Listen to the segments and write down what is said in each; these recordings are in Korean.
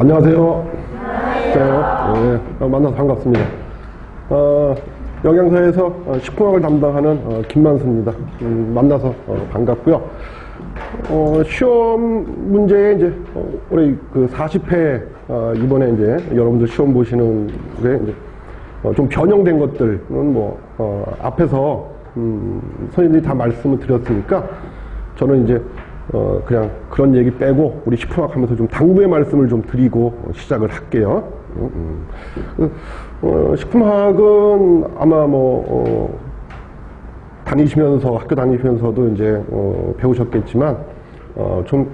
안녕하세요. 안녕하세요. 네, 어, 만나서 반갑습니다. 어, 영양사에서 어, 식품학을 담당하는 어, 김만수입니다. 음, 만나서 어, 반갑고요. 어, 시험 문제에 이제 어, 올해 그 40회 어, 이번에 이제 여러분들 시험 보시는 게 이제 어, 좀 변형된 것들은 뭐 어, 앞에서 음, 선생님들이 다 말씀을 드렸으니까 저는 이제 어, 그냥 그런 얘기 빼고 우리 식품학 하면서 좀 당부의 말씀을 좀 드리고 어, 시작을 할게요. 음, 음. 어, 식품학은 아마 뭐 어, 다니시면서 학교 다니시면서도 이제 어, 배우셨겠지만 어, 좀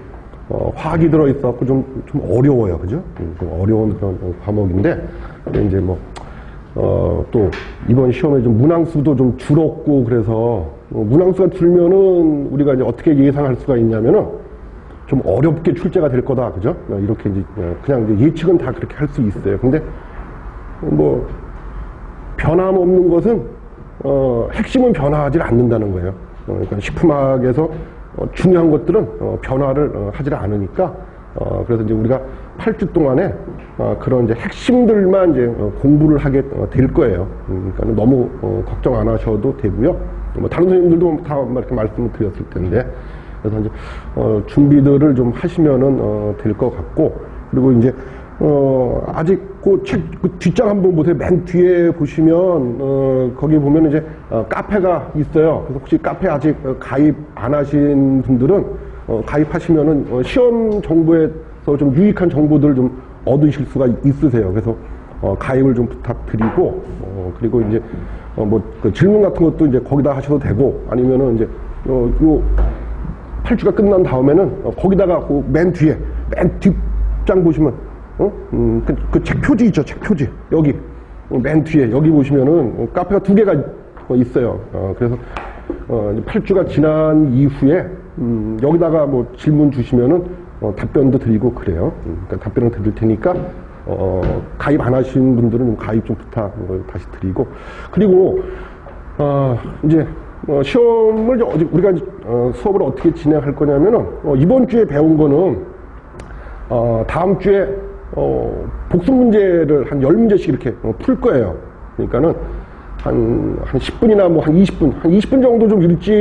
어, 화학이 들어 있어갖고 좀, 좀 어려워요, 그죠? 음, 좀 어려운 그런 과목인데 이제 뭐 어, 또 이번 시험에 좀 문항수도 좀 줄었고 그래서 어, 문항수가 줄면은 우리가 이제 어떻게 예상할 수가 있냐면은 좀 어렵게 출제가 될 거다, 그죠? 어, 이렇게 이제 어, 그냥 이제 예측은 다 그렇게 할 수 있어요. 근데 뭐 변함없는 것은 어, 핵심은 변화하지 않는다는 거예요. 어, 그러니까 식품학에서 어, 중요한 것들은 어, 변화를 어, 하질 않으니까 어, 그래서 이제 우리가 8주 동안에 어, 그런 이제 핵심들만 이제 어, 공부를 하게 어, 될 거예요. 음, 그러니까 너무 어, 걱정 안 하셔도 되고요. 뭐 다른 선생님들도 다 이렇게 말씀을 드렸을 텐데 그래서 이제 어, 준비들을 좀 하시면은 어, 될것 같고 그리고 이제 어, 아직 그 책, 그 뒷장 한번 보세요. 맨 뒤에 보시면, 어, 거기 보면 이제, 어, 카페가 있어요. 그래서 혹시 카페 아직 어, 가입 안 하신 분들은, 어, 가입하시면은, 어, 시험 정보에서 좀 유익한 정보들을 좀 얻으실 수가 있으세요. 그래서, 어, 가입을 좀 부탁드리고, 어, 그리고 이제, 어, 뭐, 그 질문 같은 것도 이제 거기다 하셔도 되고, 아니면은 이제, 어, 요, 8주가 끝난 다음에는 어, 거기다가 그 맨 뒤에 맨 뒷장 보시면 어? 음, 그, 그 책 표지 있죠 책 표지 여기 어, 맨 뒤에 여기 보시면은 어, 카페가 두 개가 어, 있어요 어, 그래서 어, 8주가 지난 이후에 음, 여기다가 뭐 질문 주시면은 어, 답변도 드리고 그래요 음, 그러니까 답변을 드릴 테니까 어, 가입 안 하신 분들은 좀 가입 좀 부탁을 다시 드리고 그리고 어, 이제 어, 시험을 우리가 어, 수업을 어떻게 진행할 거냐면은 어, 이번 주에 배운 거는 어, 다음 주에 어, 복습 문제를 한 10문제씩 이렇게 어, 풀 거예요. 그러니까는 한, 한 10분이나 뭐 한 20분, 한 20분 정도 좀 일찍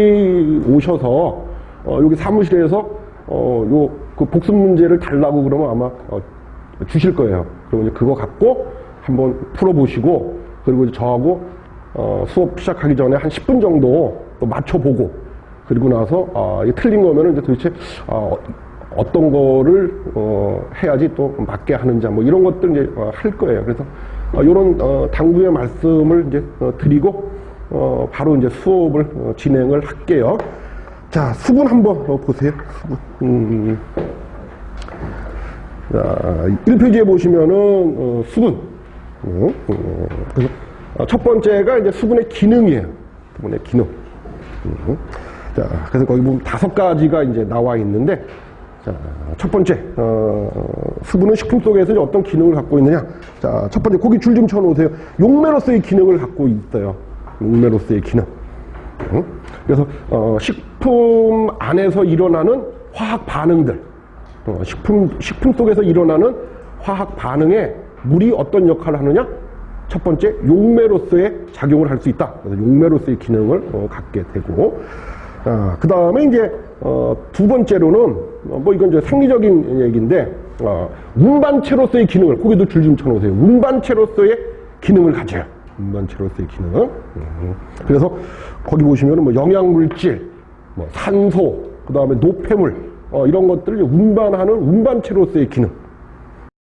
오셔서 어, 여기 사무실에서 어, 요, 그 복습 문제를 달라고 그러면 아마 어, 주실 거예요. 그러면 이제 그거 갖고 한번 풀어보시고 그리고 저하고 어, 수업 시작하기 전에 한 10분 정도 또 맞춰보고 그리고 나서 아, 이게 틀린 거면은 이제 도대체 아, 어, 떤 거를 어, 해야지 또 맞게 하는지 뭐 이런 것들 이제 어, 할 거예요. 그래서 이런 당부의 말씀을 이제 어, 드리고 어, 바로 이제 수업을 어, 진행을 할게요. 자 수분 한번 어, 보세요. 수분. 음. 자, 1페이지에 보시면은 어, 수분. 어, 어, 그래서 어, 첫 번째가 이제 수분의 기능이에요. 수분의 기능. 음. 자, 그래서 거기 보면 다섯 가지가 이제 나와 있는데, 자, 첫 번째, 어, 수분은 식품 속에서 어떤 기능을 갖고 있느냐. 자, 첫 번째, 고기 줄 좀 쳐놓으세요. 용매로서의 기능을 갖고 있어요. 용매로서의 기능. 음. 그래서, 어, 식 품 안에서 일어나는 화학 반응들. 어, 식품, 식품 속에서 일어나는 화학 반응에 물이 어떤 역할을 하느냐? 첫 번째, 용매로서의 작용을 할 수 있다. 그래서 용매로서의 기능을 어, 갖게 되고, 아, 그 다음에 이제, 어, 두 번째로는, 어, 뭐 이건 이제 생리적인 얘기인데, 어, 운반체로서의 기능을, 거기도 줄 좀 쳐놓으세요. 운반체로서의 기능을 가져요. 운반체로서의 기능. 음. 그래서 거기 보시면은 뭐 영양물질, 뭐 산소, 그 다음에 노폐물, 어, 이런 것들을 운반하는 운반체로서의 기능.